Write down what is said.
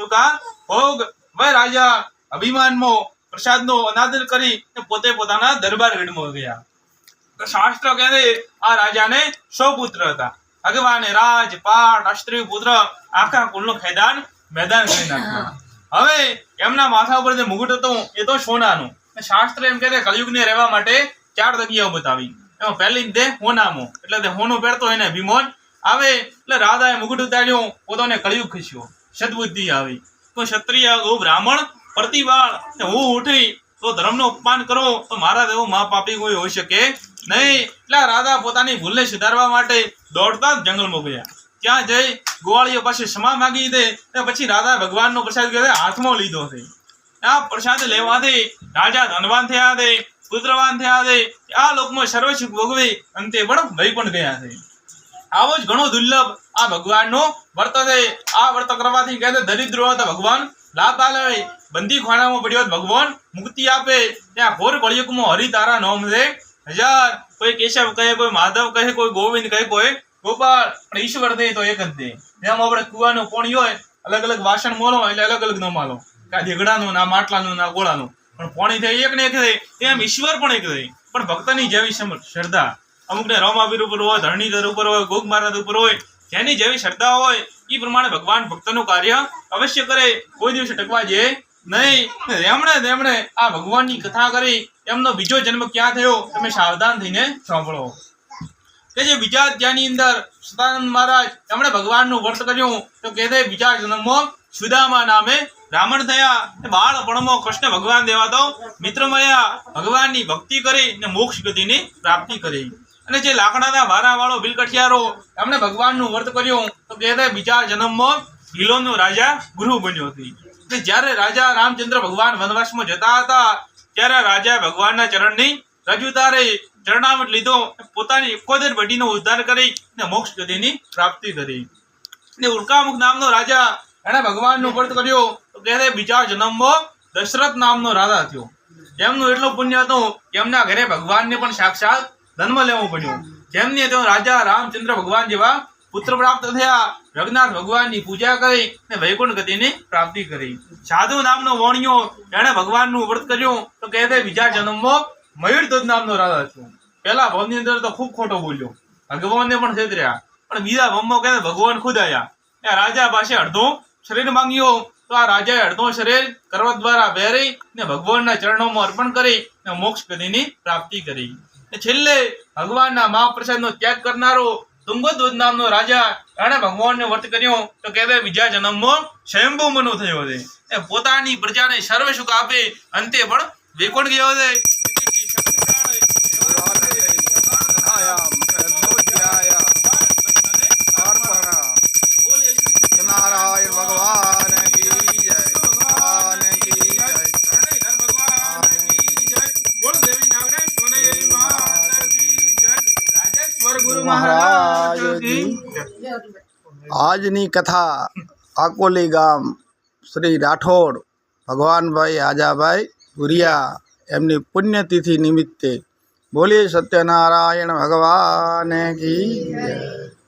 તો ભોગ વય રાજા અભિમાનમાં પ્રસાદનો અનાદર કરી પોતે પોતાના દરબાર ગઢમાં ગયા. શાસ્ત્ર કહે આ રાજાને સો પુત્ર હતા. ભગવાને રાજ, પાટ અસ્ત્રી પુત્ર, આખા કુલનું ખેદાન મેદાન કરી નાખ્યું. હવે એમના માથા ઉપર જે મુગટ હતું, એ તો સોનાનું. શાસ્ત્ર એમ કહે કલયુગને રહેવા માટે ચાર જગ્યાઓ બતાવી. એમાં પહેલી તે હોનામો, એટલે તે હોનું પહેરતો એને ભીમોન આવે એટલે રાધાએ મુગટ ઉતાર્યું, પોતાને કળિયુગ ખસ્યો સદબુદ્ધિ આવી. તો ક્ષત્રિય હું બ્રાહ્મણ પ્રતિવાળ હું ઉઠી તો ધર્મનો અપમાન કરો તો મારા જેવો મા પાપી કોઈ હોઈ શકે નહીં. એટલે રાધા પોતાની ભૂલને સુધારવા માટે દોડતા જ જંગલમાં ગયા. ત્યાં જઈ ગોવાળીઓ પાસે ક્ષમા માંગી દે ને પછી રાધા ભગવાનનો પ્રસાદ કહે હાથમાં લીધો છે. આ પ્રસાદ લેવાથી રાજા ધનવાન થયા છે, પુત્રવાન થયા છે. આ લોકમાં સર્વસુખ ભોગવી અંતે પણ ભય પણ ગયા છે. આવો જ ઘણો દુર્લભ આ ભગવાનનો વર્ત છે. આ વર્ત કરવાથી કહે છે ભગવાન લાભ આલે બંદી ખાનામાં પડ્યો ભગવાન, મુક્તિ આપે. ત્યાં ઘોર કળિયુગમાં હરિ તારા નામ હજાર, કોઈ કેશવ કહે, કોઈ માધવ કહે, કોઈ ગોવિંદ કહે, કોઈ ગોપાલ. પણ ઈશ્વર દે તો એક જ દે જેમ આપણે કુવાનું પોણી હોય? અલગ અલગ વાસણ મોલો એટલે અલગ અલગ ન માલો. કા ઢેગડાનું ના, માટલાનું ના, ગોળાનું. પણ પોણી થાય એક ને એક થાય એમ ઈશ્વર પણ એક થાય પણ ભક્તની જેવી શ્રદ્ધા. અમુકને રોમાવીર ઉપર હોય, ધરણીધર ઉપર હોય, ગોગ મહારાજ ઉપર હોય, જેની જેવી શ્રદ્ધા હોય એ પ્રમાણે ભગવાન ભક્તનું કાર્ય અવશ્ય કરે. કોઈ દિવસ ટકવા જે નહીં. તેમણે તેમણે આ ભગવાનની કથા કરી. એમનો બીજો જન્મ ક્યાં થયો? તમે સાવધાન થઈને સાંભળો. કે જે બીજા અધ્યાયની અંદર સદાનંદ મહારાજ એમણે ભગવાનનું વર્ત કર્યું. તો કહે છે બીજા જન્મમાં સુદામા નામે બ્રાહ્મણ થયા. બાળપણમાં કૃષ્ણ ભગવાન દેવાતો મિત્ર મળ્યા. ભગવાનની ભક્તિ કરી ને મોક્ષ ગતિની પ્રાપ્તિ કરી. અને જે લાકડાના વારા વાળો બિલકઠિયારો એમણે ભગવાનનું વર્ત કર્યું, તો કહેતા બીજા જન્મમાં ગિલોનો રાજા ગુરુ બન્યો હતી. એટલે જ્યારે રાજા રામચંદ્ર ભગવાન વનવાસમાં જતા હતા, ત્યારે રાજા ભગવાનના ચરણની રજૂતારે ચરણામટ લીધો પોતાની એકોતેર પેઢીનો ઉદ્ધાર કરી અને મોક્ષ ગતિની પ્રાપ્તિ કરી. ને ઉલ્કામુખ નામનો રાજા એણે ભગવાનનું વ્રત કર્યું, તો કહેતા બીજા જન્મમાં દશરથ નામનો રાજા થયો. એમનું એટલું પુણ્ય હતું કે એમના ઘરે ભગવાનને પણ સાક્ષાત જન્મ લેવો પડ્યો. જેમને તેઓ રાજા રામચંદ્ર ભગવાન જેવા પુત્ર પ્રાપ્ત થયા, રઘુનાથ ભગવાનની પૂજા કરી ને વૈકુંઠ ગતિની પ્રાપ્તિ કરી. સાધુ નામનો વણ્યો એણે ભગવાનનું વ્રત કર્યું, તો કહે તે બીજા જન્મમાં મયુરધ્વજ નામનો રાજા થયો પહેલા ભવની અંદર તો ખૂબ ખોટો બોલ્યો. ભગવાનને પણ છેતર્યા પણ બીજા ભવમાં કહે ભગવાન ખુદ આયા. એ રાજા પાસે અડધો શરીર માંગ્યો. તો આ રાજાએ અડધો શરીર કરવા દ્વારા પહેરી ને ભગવાનના ચરણોમાં અર્પણ કરી ને મોક્ષ ગતિની પ્રાપ્તિ કરી. છેલ્લે ભગવાનના મહાપ્રસાદનો ત્યાગ કરનારો તુંગધ્વજ નામનો રાજા એણે ભગવાનને વર્ત કર્યો. તો કે છે બીજા જન્મમાં સ્વયંભુ મનો થયો છે. એ પોતાની પ્રજાને સર્વ સુખ આપે, અંતે પણ વેકોણ ગયો છે. આજની કથા આકોલી ગામ શ્રી રાઠોડ ભગવાનભાઈ આજાભાઈ ભુરિયા એમની પુણ્યતિથિ નિમિત્તે બોલીએ સત્યનારાયણ ભગવાન કી